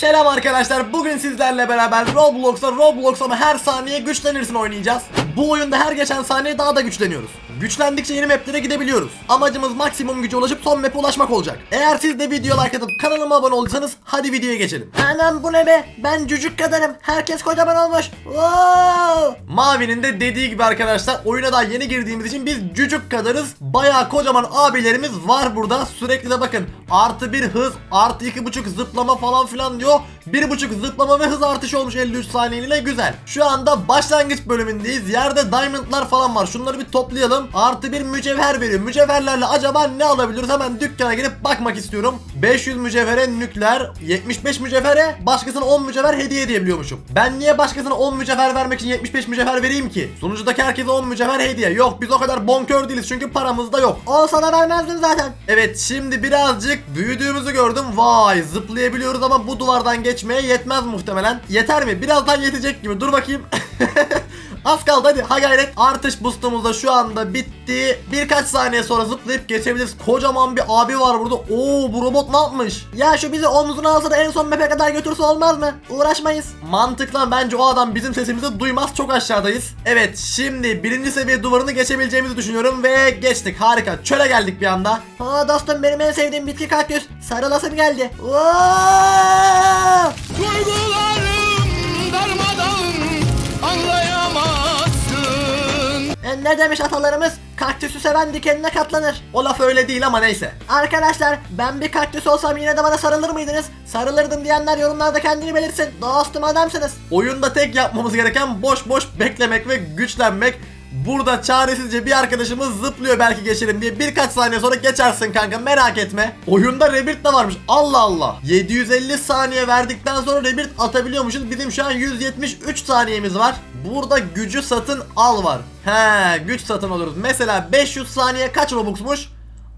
Selam arkadaşlar. Bugün sizlerle beraber Roblox'a Roblox ama her saniye güçlenirsin oynayacağız. Bu oyunda her geçen saniye daha da güçleniyoruz. Güçlendikçe yeni maplere gidebiliyoruz. Amacımız maksimum güce ulaşıp son map'e ulaşmak olacak. Eğer siz de video like atıp kanalıma abone olduysanız hadi videoya geçelim. Anam bu ne be? Ben cücük kadarım. Herkes kocaman olmuş. Wow! Mavi'nin de dediği gibi arkadaşlar oyuna daha yeni girdiğimiz için biz cücük kadarız. Bayağı kocaman abilerimiz var burada. Sürekli de bakın artı bir hız artı iki buçuk zıplama falan filan diyor. Bir buçuk zıplama ve hız artışı olmuş 53 saniyeliğine güzel. Şu anda başlangıç bölümündeyiz. Yerde diamondlar falan var. Şunları bir toplayalım. Artı bir mücevher veriyor. Mücevherlerle acaba ne alabiliriz? Hemen dükkana girip bakmak istiyorum. 500 mücevhere nükleer, 75 mücevhere başkasına 10 mücevher hediye edebiliyormuşum. Ben niye başkasına 10 mücevher vermek için 75 mücevher vereyim ki? Sonucudaki herkese 10 mücevher hediye. Yok biz o kadar bonkör değiliz çünkü paramız da yok. Olsa da vermezdim zaten. Evet şimdi birazcık büyüdüğümüzü gördüm. Vay zıplayabiliyoruz ama bu duvardan geçmeye yetmez muhtemelen. Yeter mi? Birazdan yetecek gibi. Dur bakayım. Az kaldı hadi ha gayret. Artış boostumuz da şu anda bitti. Birkaç saniye sonra zıplayıp geçebiliriz. Kocaman bir abi var burada. Oo bu robot ne yapmış? Ya şu bizi omzuna alsa da en son map'e kadar götürse olmaz mı? Uğraşmayız. Mantıklı bence o adam bizim sesimizi duymaz çok aşağıdayız. Evet şimdi birinci seviye duvarını geçebileceğimizi düşünüyorum ve geçtik harika. Çöle geldik bir anda. Aa dostum benim en sevdiğim bitki kaktüs. Sarılasım geldi. Wow! Duygularım ne demiş atalarımız? Kaktüsü seven dikenine katlanır. O laf öyle değil ama neyse. Arkadaşlar ben bir kaktüs olsam yine de bana sarılır mıydınız? Sarılırdım diyenler yorumlarda kendini belirtsin. Dostum adamsınız. Oyunda tek yapmamız gereken boş boş beklemek ve güçlenmek. Burada çaresizce bir arkadaşımız zıplıyor belki geçelim diye birkaç saniye sonra geçersin kanka merak etme. Oyunda Rebirth de varmış Allah Allah. 750 saniye verdikten sonra Rebirth atabiliyormuşuz. Bizim şu an 173 saniyemiz var. Burada gücü satın al var. He güç satın alıyoruz. Mesela 500 saniye kaç Robux'muş?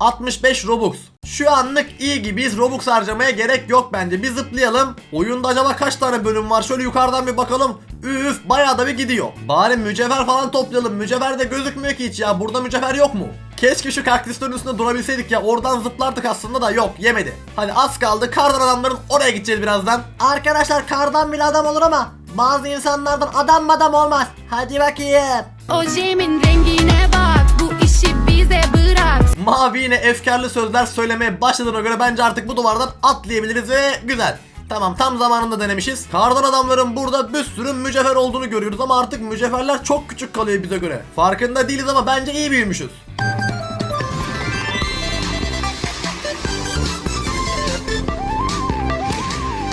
65 Robux. Şu anlık iyi gibiyiz. Robux harcamaya gerek yok bence. Bir zıplayalım. Oyunda acaba kaç tane bölüm var? Şöyle yukarıdan bir bakalım. Üf bayağı da bir gidiyor. Bari mücevher falan toplayalım. Mücevher de gözükmüyor ki hiç ya. Burada mücevher yok mu? Keşke şu kaktüslerin üstünde durabilseydik ya. Oradan zıplardık aslında da yok yemedi. Hadi az kaldı. Kardan adamların oraya gideceğiz birazdan. Arkadaşlar kardan bile adam olur ama bazı insanlardan adam madam olmaz. Hadi bakayım. Ojemin rengine bak bu işi bize bırak Mavi yine efkarlı sözler söylemeye başladığına göre bence artık bu duvardan atlayabiliriz ve güzel. Tamam tam zamanında denemişiz. Kardan adamların burada bir sürü mücevher olduğunu görüyoruz ama artık mücevherler çok küçük kalıyor bize göre. Farkında değiliz ama bence iyi büyümüşüz.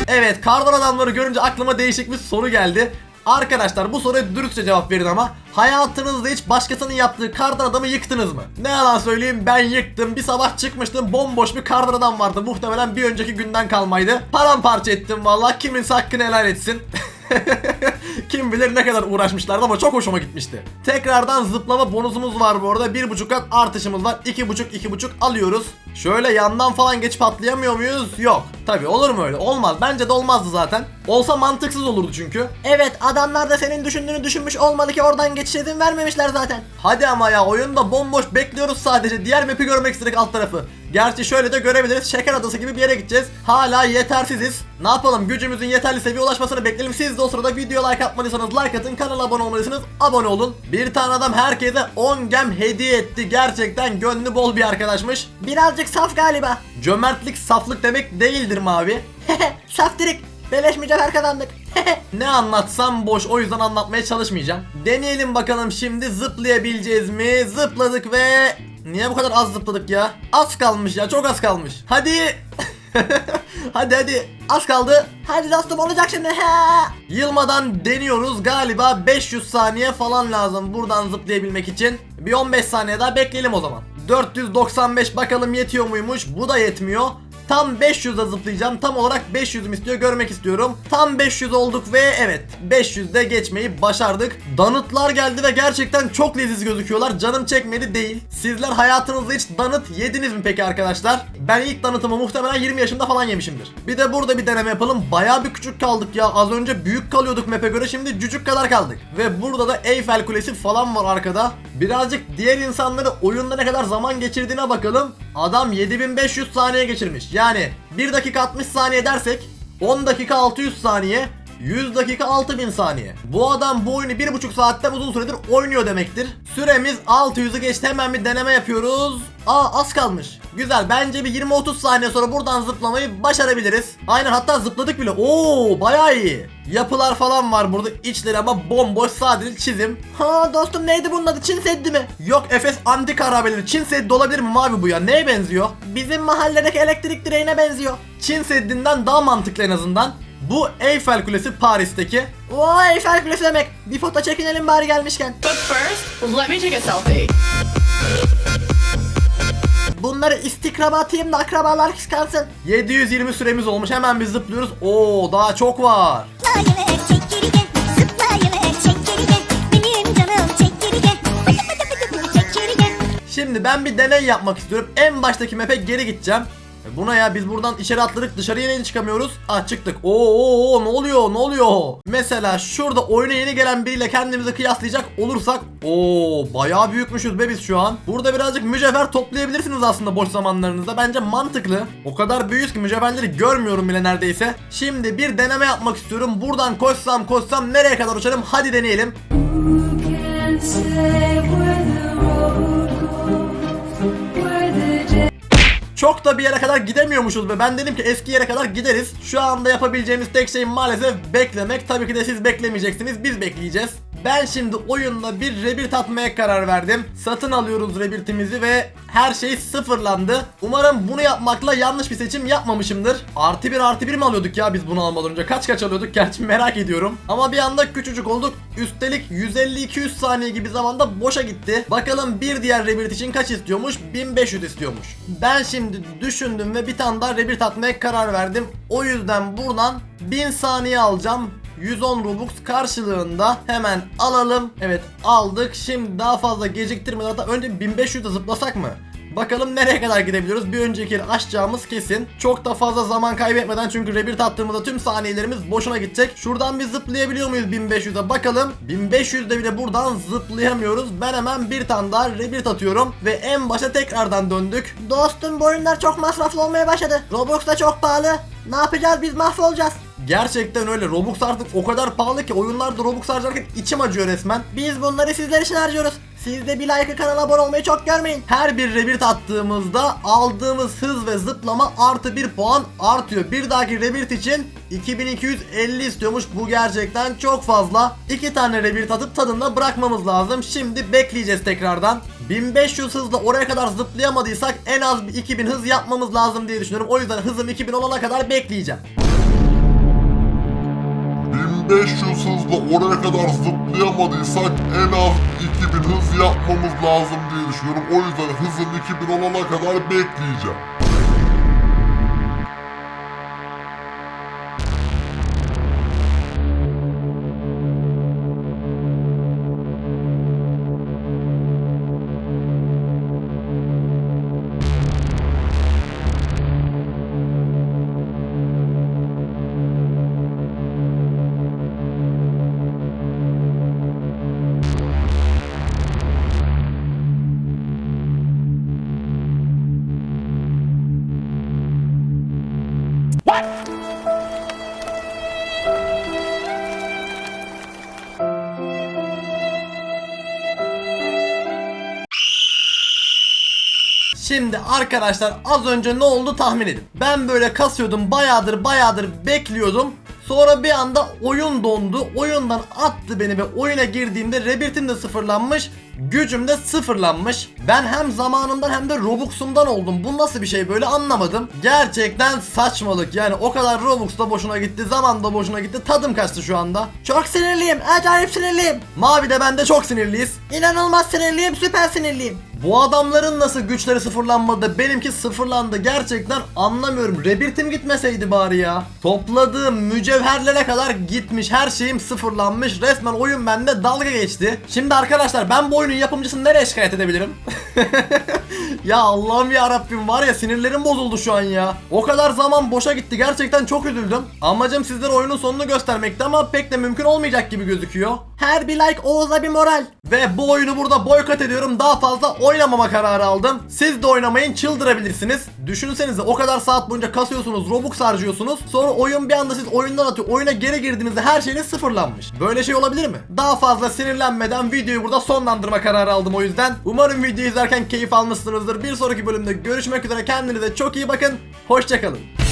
Evet kardan adamları görünce aklıma değişik bir soru geldi. Arkadaşlar bu soruya dürüstçe cevap verin ama hayatınızda hiç başkasının yaptığı kardan adamı yıktınız mı? Ne yalan söyleyeyim ben yıktım. Bir sabah çıkmıştım bomboş bir kardan adam vardı. Muhtemelen bir önceki günden kalmaydı. Paramparça ettim vallahi kiminse hakkını helal etsin. Kim bilir ne kadar uğraşmışlardı ama çok hoşuma gitmişti. Tekrardan zıplama bonusumuz var bu arada. 1.5 kat artışımız var. 2.5 2.5 alıyoruz. Şöyle yandan falan geçip atlayamıyor muyuz? Yok. Tabi olur mu öyle? Olmaz. Bence de olmazdı zaten. Olsa mantıksız olurdu çünkü. Evet adamlar da senin düşündüğünü düşünmüş olmalı ki oradan geçiş izin vermemişler zaten. Hadi ama ya oyunda bomboş bekliyoruz sadece. Diğer map'i görmek istedik alt tarafı. Gerçi şöyle de görebiliriz. Şeker adası gibi bir yere gideceğiz. Hala yetersiziz. Ne yapalım? Gücümüzün yeterli seviye ulaşmasını bekleyelim. Siz de o sırada video like atmadıysanız like atın. Kanala abone olmalısınız. Abone olun. Bir tane adam herkese 10 gem hediye etti. Gerçekten gönlü bol bir arkadaşmış. Birazcık saf galiba. Cömertlik saflık demek değildir mavi. saf dirik. Beleş mücevher kazandık. Ne anlatsam boş o yüzden anlatmaya çalışmayacağım. Deneyelim bakalım şimdi zıplayabileceğiz mi? Zıpladık ve... Niye bu kadar az zıpladık ya? Az kalmış ya çok az kalmış. Hadi. hadi hadi. Az kaldı. Hadi dostum olacak şimdi. Yılmadan deniyoruz. Galiba 500 saniye falan lazım buradan zıplayabilmek için. Bir 15 saniye daha bekleyelim o zaman. 495 bakalım yetiyor muymuş? Bu da yetmiyor. Tam 500'de zıplayacağım. Tam olarak 500'üm istiyor. Görmek istiyorum. Tam 500 olduk ve evet 500'de geçmeyi başardık. Danıtlar geldi ve gerçekten çok leziz gözüküyorlar. Canım çekmedi değil. Sizler hayatınızda hiç danıt yediniz mi peki arkadaşlar? Ben ilk danıtımı muhtemelen 20 yaşımda falan yemişimdir. Bir de burada bir deneme yapalım. Bayağı bir küçük kaldık ya. Az önce büyük kalıyorduk map'e göre. Şimdi cücük kadar kaldık. Ve burada da Eyfel Kulesi falan var arkada. Birazcık diğer insanları oyunda ne kadar zaman geçirdiğine bakalım. Adam 7500 saniye geçirmiş. Yani 1 dakika 60 saniye dersek 10 dakika 600 saniye. 100 dakika 6000 saniye. Bu adam bu oyunu 1,5 saatten uzun süredir oynuyor demektir. Süremiz 600'ü geçti. Hemen bir deneme yapıyoruz. Aa az kalmış. Güzel. Bence bir 20-30 saniye sonra buradan zıplamayı başarabiliriz. Aynen hatta zıpladık bile. Oo bayağı iyi. Yapılar falan var burada. İçleri ama bomboş sadece çizim. Ha dostum neydi bunun adı Çin Seddi mi? Yok Efes antik harabeleri. Çin Seddi olabilir mi mavi bu ya? Neye benziyor? Bizim mahalledeki elektrik direğine benziyor. Çin Seddi'nden daha mantıklı en azından. Bu Eyfel Kulesi Paris'teki. Vay Eiffel Kulesi demek. Bir foto çekinelim bari gelmişken. But first, let me take a selfie. Bunları istikrama atayım da akrabalar kıskansın. 720 süremiz olmuş. Hemen bir zıplıyoruz. Oo daha çok var. Zıplayıver çek geri gel Zıplayıver çek geri gel Benim canım çek geri gel Pıtı pıtı pıtı pıtı çek geri gel Şimdi ben bir deney yapmak istiyorum. En baştaki map'e geri gideceğim. E Buna ya biz buradan içeri atladık dışarıya yeni çıkamıyoruz. Ah çıktık. Oo, oo, ne oluyor ne oluyor? Mesela şurada oyuna yeni gelen biriyle kendimizi kıyaslayacak olursak. Oo bayağı büyükmüşüz be biz şu an. Burada birazcık mücevher toplayabilirsiniz aslında boş zamanlarınızda. Bence mantıklı. O kadar büyüyüz ki mücevherleri görmüyorum bile neredeyse. Şimdi bir deneme yapmak istiyorum. Buradan koşsam koşsam nereye kadar uçarım? Hadi deneyelim. can say Çok da bir yere kadar gidemiyormuşuz be. Ben dedim ki eski yere kadar gideriz. Şu anda yapabileceğimiz tek şey maalesef beklemek. Tabii ki de siz beklemeyeceksiniz. Biz bekleyeceğiz. Ben şimdi oyunda bir rebirth atmaya karar verdim. Satın alıyoruz rebirthimizi ve her şey sıfırlandı. Umarım bunu yapmakla yanlış bir seçim yapmamışımdır. Artı bir artı bir mi alıyorduk ya biz bunu almadan önce? Kaç kaç alıyorduk gerçi merak ediyorum. Ama bir anda küçücük olduk. Üstelik 150-200 saniye gibi zamanda boşa gitti. Bakalım bir diğer rebirth için kaç istiyormuş? 1500 istiyormuş. Ben şimdi düşündüm ve bir tane daha rebirth atmaya karar verdim. O yüzden buradan 1000 saniye alacağım. 110 Robux karşılığında hemen alalım. Evet aldık. Şimdi daha fazla geciktirmeden hatta önce 1500'e zıplasak mı? Bakalım nereye kadar gidebiliyoruz. Bir önceki yeri kesin. Çok da fazla zaman kaybetmeden çünkü rebirth attığımızda tüm saniyelerimiz boşuna gidecek. Şuradan bir zıplayabiliyor muyuz 1500'e bakalım. 1500'de bile buradan zıplayamıyoruz. Ben hemen bir tane daha rebirth atıyorum ve en başa tekrardan döndük. Dostum bu oyunlar çok masraflı olmaya başladı. Robux da çok pahalı. Ne yapacağız biz mahvolacağız. Gerçekten öyle. Robux artık o kadar pahalı ki oyunlarda Robux harcarken içim acıyor resmen. Biz bunları sizler için harcıyoruz. Siz de bir like kanala abone olmayı çok görmeyin. Her bir rebirth attığımızda aldığımız hız ve zıplama artı 1 puan artıyor. Bir dahaki rebirth için 2250 istiyormuş. Bu gerçekten çok fazla. İki tane rebirth atıp tadında bırakmamız lazım. Şimdi bekleyeceğiz tekrardan. 1500 hızla oraya kadar zıplayamadıysak en az bir 2000 hız yapmamız lazım diye düşünüyorum. O yüzden hızım 2000 olana kadar bekleyeceğim. 1500 hızla oraya kadar zıplayamadıysak en az 2000 hız yapmamız lazım diye düşünüyorum. O yüzden hızım 2000 olana kadar bekleyeceğim. Şimdi arkadaşlar az önce ne oldu tahmin edin. Ben böyle kasıyordum bayağıdır bayağıdır bekliyordum. Sonra bir anda oyun dondu. Oyundan attı beni ve oyuna girdiğimde rebirth'im de sıfırlanmış. Gücüm de sıfırlanmış. Ben hem zamanımdan hem de Robux'umdan oldum. Bu nasıl bir şey böyle anlamadım. Gerçekten saçmalık. Yani o kadar Robux da boşuna gitti. Zaman da boşuna gitti. Tadım kaçtı şu anda. Çok sinirliyim. Acayip sinirliyim. Mavi de ben de çok sinirliyiz. İnanılmaz sinirliyim. Süper sinirliyim. Bu adamların nasıl güçleri sıfırlanmadı benimki sıfırlandı gerçekten anlamıyorum. Rebirth'im gitmeseydi bari ya. Topladığım mücevherlere kadar gitmiş her şeyim sıfırlanmış. Resmen oyun bende dalga geçti. Şimdi arkadaşlar ben bu oyunun yapımcısını nereye şikayet edebilirim? Ya Allah'ım ya Rabbim var ya sinirlerim bozuldu şu an ya. O kadar zaman boşa gitti gerçekten çok üzüldüm. Amacım sizlere oyunun sonunu göstermekti ama pek de mümkün olmayacak gibi gözüküyor. Her bir like Oğuz'a bir moral. Ve bu oyunu burada boykot ediyorum. Daha fazla oynamama kararı aldım. Siz de oynamayın çıldırabilirsiniz. Düşünsenize o kadar saat boyunca kasıyorsunuz, Robux harcıyorsunuz. Sonra oyun bir anda siz oyundan atıyor. Oyuna geri girdiğinizde her şeyiniz sıfırlanmış. Böyle şey olabilir mi? Daha fazla sinirlenmeden videoyu burada sonlandırma kararı aldım o yüzden. Umarım videoyu izlerken keyif almışsınızdır. Bir sonraki bölümde görüşmek üzere. Kendinize çok iyi bakın. Hoşçakalın.